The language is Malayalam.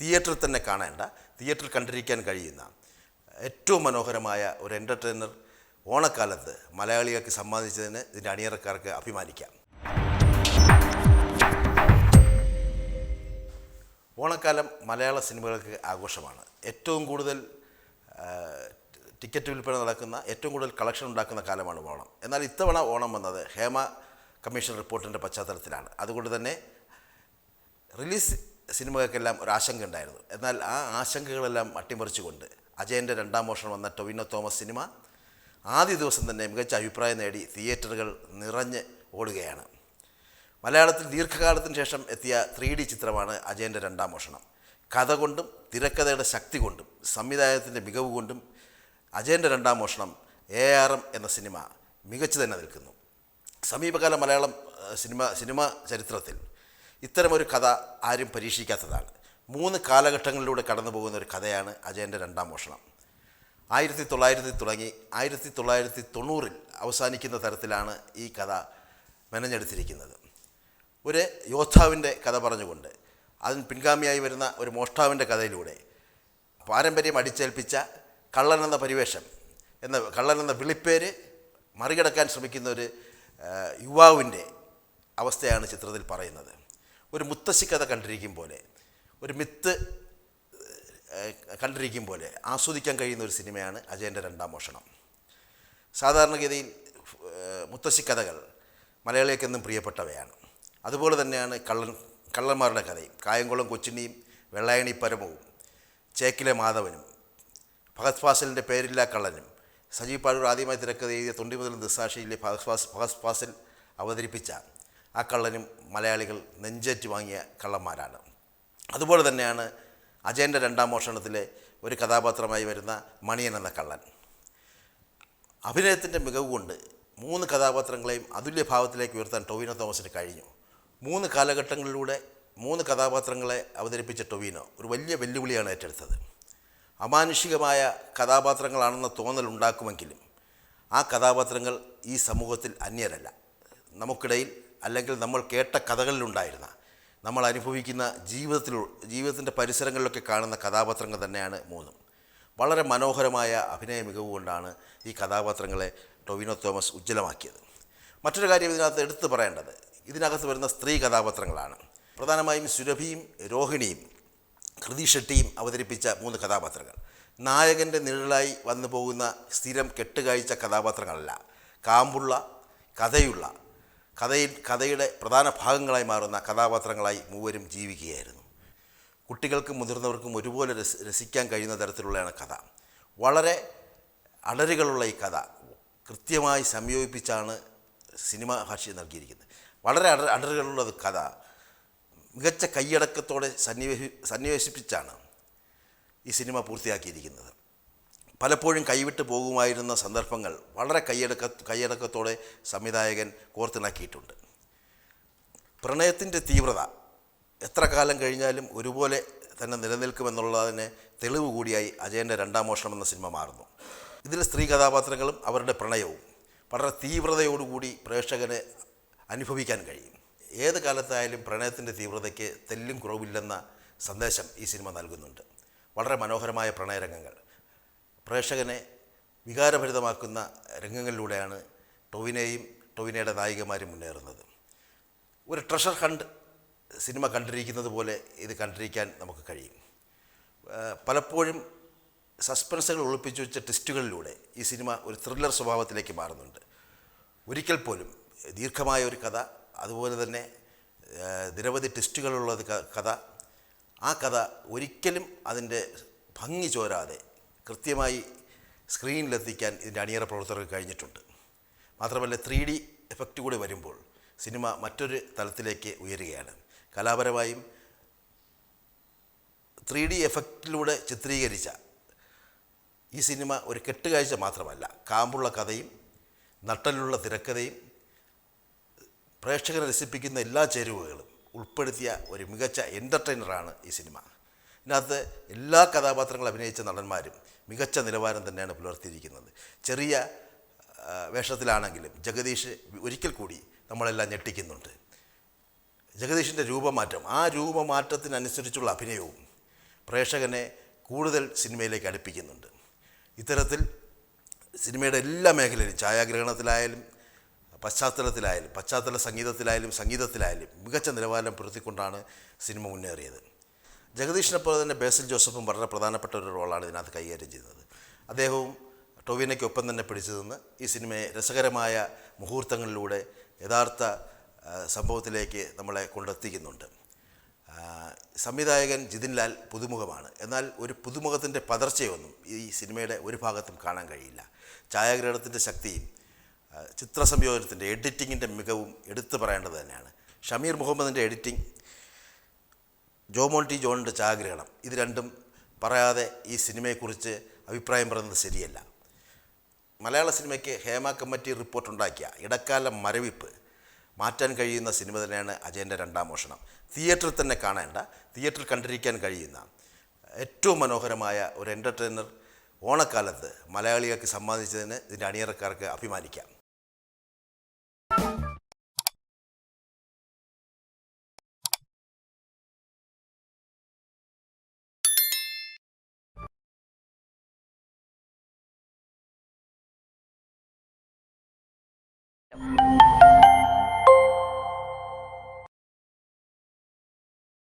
തിയേറ്ററിൽ തന്നെ കാണേണ്ട തിയേറ്ററിൽ കണ്ടിരിക്കാൻ കഴിയുന്ന ഏറ്റവും മനോഹരമായ ഒരു എന്റർടൈനർ ഓണക്കാലത്ത് മലയാളികൾക്ക് സമ്മാനിച്ചതിന് ഇതിന്റെ അണിയറക്കാർക്ക് അഭിമാനിക്കാം. ഓണക്കാലം മലയാള സിനിമകൾക്ക് ആഘോഷമാണ്. ഏറ്റവും കൂടുതൽ ടിക്കറ്റ് വിൽപ്പന നടക്കുന്ന ഏറ്റവും കൂടുതൽ കളക്ഷൻ ഉണ്ടാക്കുന്ന കാലമാണ് ഓണം. എന്നാൽ ഇത്തവണ ഓണം വന്നത് ഹേമ കമ്മീഷൻ റിപ്പോർട്ടിന്റെ പശ്ചാത്തലത്തിലാണ്. അതുകൊണ്ട് തന്നെ റിലീസ് സിനിമകൾക്കെല്ലാം ഒരു ആശങ്ക ഉണ്ടായിരുന്നു. എന്നാൽ ആ ആശങ്കകളെല്ലാം അട്ടിമറിച്ചുകൊണ്ട് അജയന്റെ രണ്ടാം മോഷണം വന്ന ടൊവിനോ തോമസ് സിനിമ ആദ്യ ദിവസം തന്നെ മികച്ച അഭിപ്രായം നേടി തിയേറ്ററുകൾ നിറഞ്ഞ് ഓടുകയാണ്. മലയാളത്തിൽ ദീർഘകാലത്തിന് ശേഷം എത്തിയ ത്രീ ഡി ചിത്രമാണ് അജയന്റെ രണ്ടാം മോഷണം. കഥ കൊണ്ടും തിരക്കഥയുടെ ശക്തി കൊണ്ടും സംവിധായകത്തിന്റെ മികവ് കൊണ്ടും അജയന്റെ രണ്ടാം മോഷണം എ ആർ എം എന്ന സിനിമ മികച്ചു തന്നെ നിൽക്കുന്നു. സമീപകാല മലയാളം സിനിമ സിനിമ ചരിത്രത്തിൽ ഇത്തരമൊരു കഥ ആരും പരീക്ഷിക്കാത്തതാണ്. മൂന്ന് കാലഘട്ടങ്ങളിലൂടെ കടന്നു പോകുന്ന ഒരു കഥയാണ് അജയന്റെ രണ്ടാം മോഷണം. ആയിരത്തി തൊള്ളായിരത്തി തുടങ്ങി ആയിരത്തി തൊള്ളായിരത്തി തൊണ്ണൂറിൽ അവസാനിക്കുന്ന തരത്തിലാണ് ഈ കഥ മെനഞ്ഞെടുത്തിരിക്കുന്നത്. ഒരു യോദ്ധാവിന്റെ കഥ പറഞ്ഞുകൊണ്ട് അതിന് പിൻഗാമിയായി വരുന്ന ഒരു മോഷ്ടാവിന്റെ കഥയിലൂടെ പാരമ്പര്യം അടിച്ചേൽപ്പിച്ച കള്ളൻ എന്ന പരിവേഷം എന്ന കള്ളൻ എന്ന വിളിപ്പേര് മറികടക്കാൻ ശ്രമിക്കുന്ന ഒരു യുവാവിന്റെ അവസ്ഥയാണ് ചിത്രത്തിൽ പറയുന്നത്. ഒരു മുത്തശ്ശി കഥ കണ്ടിരിക്കും പോലെ ഒരു മിത്ത് കണ്ടിരിക്കും പോലെ ആസ്വദിക്കാൻ കഴിയുന്ന ഒരു സിനിമയാണ് അജയന്റെ രണ്ടാം മോഷണം. സാധാരണഗതിയിൽ മുത്തശ്ശി കഥകൾ മലയാളികൾക്കെന്നും പ്രിയപ്പെട്ടവയാണ്. അതുപോലെ തന്നെയാണ് കള്ളൻ കള്ളന്മാരുടെ കഥയും കായംകുളം കൊച്ചിനിയും വെള്ളായണി പരമവും ചേക്കിലെ മാധവനും ഭഗത് ഫാസിലിന്റെ പേരില്ല കള്ളനും സജീവ് പാഴൂർ ആദ്യമായി തിരക്കഥ എഴുതിയ തൊണ്ടി മുതൽ ദിസാക്ഷിയിലെ ഭഗത് ഫാസ് ഭഗത് ഫാസിൽ അവതരിപ്പിച്ച ആ കള്ളനും മലയാളികൾ നെഞ്ചേറ്റ് വാങ്ങിയ കള്ളന്മാരാണ്. അതുപോലെ തന്നെയാണ് അജയന്റെ രണ്ടാം മോഷണത്തിലെ ഒരു കഥാപാത്രമായി വരുന്ന മണിയൻ എന്ന കള്ളൻ. അഭിനയത്തിന്റെ മികവ് കൊണ്ട് മൂന്ന് കഥാപാത്രങ്ങളെയും അതുല്യ ഭാവത്തിലേക്ക് ഉയർത്താൻ ടൊവിനോ തോമസിന് കഴിഞ്ഞു. മൂന്ന് കാലഘട്ടങ്ങളിലൂടെ മൂന്ന് കഥാപാത്രങ്ങളെ അവതരിപ്പിച്ച ടൊവിനോ ഒരു വലിയ വെല്ലുവിളിയാണ് ഏറ്റെടുത്തത്. അമാനുഷികമായ കഥാപാത്രങ്ങളാണെന്ന തോന്നൽ ഉണ്ടാക്കുമെങ്കിലും ആ കഥാപാത്രങ്ങൾ ഈ സമൂഹത്തിൽ അന്യരല്ല. നമുക്കിടയിൽ അല്ലെങ്കിൽ നമ്മൾ കേട്ട കഥകളിലുണ്ടായിരുന്ന നമ്മൾ അനുഭവിക്കുന്ന ജീവിതത്തിൽ ജീവിതത്തിന്റെ പരിസരങ്ങളിലൊക്കെ കാണുന്ന കഥാപാത്രങ്ങൾ തന്നെയാണ് മൂന്നും. വളരെ മനോഹരമായ അഭിനയ മികവ് കൊണ്ടാണ് ഈ കഥാപാത്രങ്ങളെ ടൊവിനോ തോമസ് ഉജ്ജ്വലമാക്കിയത്. മറ്റൊരു കാര്യം ഇതിനകത്ത് എടുത്തു പറയേണ്ടത് ഇതിനകത്ത് വരുന്ന സ്ത്രീ കഥാപാത്രങ്ങളാണ്. പ്രധാനമായും സുരഭിയും രോഹിണിയും കൃതി ഷെട്ടിയും അവതരിപ്പിച്ച മൂന്ന് കഥാപാത്രങ്ങൾ. നായകന്റെ നിഴലായി വന്നു പോകുന്ന സ്ഥിരം കെട്ടുകാഴ്ച കഥാപാത്രങ്ങളല്ല കാമ്പുള്ള കഥയുള്ള കഥയിൽ കഥയുടെ പ്രധാന ഭാഗങ്ങളായി മാറുന്ന കഥാപാത്രങ്ങളായി മൂവരും ജീവിക്കുകയായിരുന്നു. കുട്ടികൾക്കും മുതിർന്നവർക്കും ഒരുപോലെ രസ രസിക്കാൻ കഴിയുന്ന തരത്തിലുള്ളതാണ് കഥ. വളരെ അടരുകളുള്ള ഈ കഥ കൃത്യമായി സംയോജിപ്പിച്ചാണ് സിനിമ ഭാഷ നൽകിയിരിക്കുന്നത്. വളരെ അട അടരുകളുള്ള കഥ മികച്ച കൈയടക്കത്തോടെ സന്നിവേശി സന്നിവേശിപ്പിച്ചാണ് ഈ സിനിമ പൂർത്തിയാക്കിയിരിക്കുന്നത്. പലപ്പോഴും കൈവിട്ട് പോകുമായിരുന്ന സന്ദർഭങ്ങൾ വളരെ കൈയടക്ക കൈയടക്കത്തോടെ സംവിധായകൻ കോർത്തിണക്കിയിട്ടുണ്ട്. പ്രണയത്തിന്റെ തീവ്രത എത്ര കാലം കഴിഞ്ഞാലും ഒരുപോലെ തന്നെ നിലനിൽക്കുമെന്നുള്ളതിന് തെളിവ് കൂടിയായി അജയന്റെ രണ്ടാം മോഷണം എന്ന സിനിമ മാറുന്നു. ഇതിൽ സ്ത്രീ കഥാപാത്രങ്ങളും അവരുടെ പ്രണയവും വളരെ തീവ്രതയോടുകൂടി പ്രേക്ഷകന് അനുഭവിക്കാൻ കഴിയും. ഏത് കാലത്തായാലും പ്രണയത്തിന്റെ തീവ്രതയ്ക്ക് തെല്ലും കുറവില്ലെന്ന സന്ദേശം ഈ സിനിമ നൽകുന്നുണ്ട്. വളരെ മനോഹരമായ പ്രണയരംഗങ്ങൾ. പ്രേക്ഷകനെ വികാരഭരിതമാക്കുന്ന രംഗങ്ങളിലൂടെയാണ് ടൊവിനെയും ടൊവിനയുടെ നായികമാരും മുന്നേറുന്നത്. ഒരു ട്രഷർ ഹണ്ട് സിനിമ കണ്ടിരിക്കുന്നത് പോലെ ഇത് കണ്ടിരിക്കാൻ നമുക്ക് കഴിയും. പലപ്പോഴും സസ്പെൻസുകൾ ഒളിപ്പിച്ചു വെച്ച ട്വിസ്റ്റുകളിലൂടെ ഈ സിനിമ ഒരു ത്രില്ലർ സ്വഭാവത്തിലേക്ക് മാറുന്നുണ്ട്. ഒരിക്കൽ പോലും ദീർഘമായ ഒരു കഥ അതുപോലെ തന്നെ നിരവധി ടെസ്റ്റുകളുള്ള കഥ ആ കഥ ഒരിക്കലും അതിന്റെ ഭംഗി ചോരാതെ കൃത്യമായി സ്ക്രീനിലെത്തിക്കാൻ ഇതിന്റെ അണിയറ പ്രവർത്തകർക്ക് കഴിഞ്ഞിട്ടുണ്ട്. മാത്രമല്ല ത്രീ ഡി എഫക്റ്റ് കൂടി വരുമ്പോൾ സിനിമ മറ്റൊരു തലത്തിലേക്ക് ഉയരുകയാണ്. കലാപരമായും ത്രീ ഡി എഫക്റ്റിലൂടെ ചിത്രീകരിച്ച ഈ സിനിമ ഒരു കെട്ടുകാഴ്ച മാത്രമല്ല. കാമ്പുള്ള കഥയും നട്ടലുള്ള തിരക്കഥയും പ്രേക്ഷകരെ രസിപ്പിക്കുന്ന എല്ലാ ചേരുവകളും ഉൾപ്പെടുത്തിയ ഒരു മികച്ച എന്റർടൈനറാണ് ഈ സിനിമ. ഇതിനകത്ത് എല്ലാ കഥാപാത്രങ്ങളും അഭിനയിച്ച നടന്മാരും മികച്ച നിലവാരം തന്നെയാണ് പുലർത്തിയിരിക്കുന്നത്. ചെറിയ വേഷത്തിലാണെങ്കിലും ജഗദീഷ് ഒരിക്കൽ കൂടി നമ്മളെല്ലാം ഞെട്ടിക്കുന്നുണ്ട്. ജഗദീഷിന്റെ രൂപമാറ്റം ആ രൂപമാറ്റത്തിനനുസരിച്ചുള്ള അഭിനയവും പ്രേക്ഷകനെ കൂടുതൽ സിനിമയിലേക്ക് അടുപ്പിക്കുന്നുണ്ട്. ഇത്തരത്തിൽ സിനിമയുടെ എല്ലാ മേഖലയിലും ഛായാഗ്രഹണത്തിലായാലും പശ്ചാത്തലത്തിലായാലും പശ്ചാത്തല സംഗീതത്തിലായാലും സംഗീതത്തിലായാലും മികച്ച നിലവാരം പുലർത്തിക്കൊണ്ടാണ് സിനിമ മുന്നേറിയത്. ജഗദീഷിനെ പോലെ തന്നെ ബേസിൽ ജോസഫും വളരെ പ്രധാനപ്പെട്ട ഒരു റോളാണ് ഇതിനകത്ത് കൈകാര്യം ചെയ്തത്. അദ്ദേഹവും ടൊവിനയ്ക്കൊപ്പം തന്നെ പിടിച്ചു നിന്ന് ഈ സിനിമയെ രസകരമായ മുഹൂർത്തങ്ങളിലൂടെ യഥാർത്ഥ സംഭവത്തിലേക്ക് നമ്മളെ കൊണ്ടെത്തിക്കുന്നുണ്ട്. സംവിധായകൻ ജിതിൻ ലാൽ പുതുമുഖമാണ്. എന്നാൽ ഒരു പുതുമുഖത്തിന്റെ പതർച്ചയൊന്നും ഈ സിനിമയുടെ ഒരു ഭാഗത്തും കാണാൻ കഴിയില്ല. ഛായാഗ്രഹണത്തിന്റെ ശക്തിയും ചിത്രസംയോജനത്തിന്റെ എഡിറ്റിങ്ങിന്റെ മികവും എടുത്തു പറയേണ്ടത് തന്നെയാണ്. ഷമീർ മുഹമ്മദിന്റെ എഡിറ്റിംഗ് ജോമോൻ ടി ജോണിന്റെ ചാഗ്രഹണം. ഇത് രണ്ടും പറയാതെ ഈ സിനിമയെക്കുറിച്ച് അഭിപ്രായം പറയുന്നത് ശരിയല്ല. മലയാള സിനിമയ്ക്ക് ഹേമ കമ്മിറ്റി റിപ്പോർട്ടുണ്ടാക്കിയ ഇടക്കാല മരവിപ്പ് മാറ്റാൻ കഴിയുന്ന സിനിമ തന്നെയാണ് അജയന്റെ രണ്ടാം മോഷണം. തിയേറ്ററിൽ തന്നെ കാണേണ്ട തിയേറ്ററിൽ കണ്ടിരിക്കാൻ കഴിയുന്ന ഏറ്റവും മനോഹരമായ ഒരു എന്റർടൈനർ ഓണക്കാലത്ത് മലയാളികൾക്ക് സമ്മാനിച്ചതിന് ഇതിന്റെ അണിയറക്കാർക്ക് അഭിമാനിക്കാം.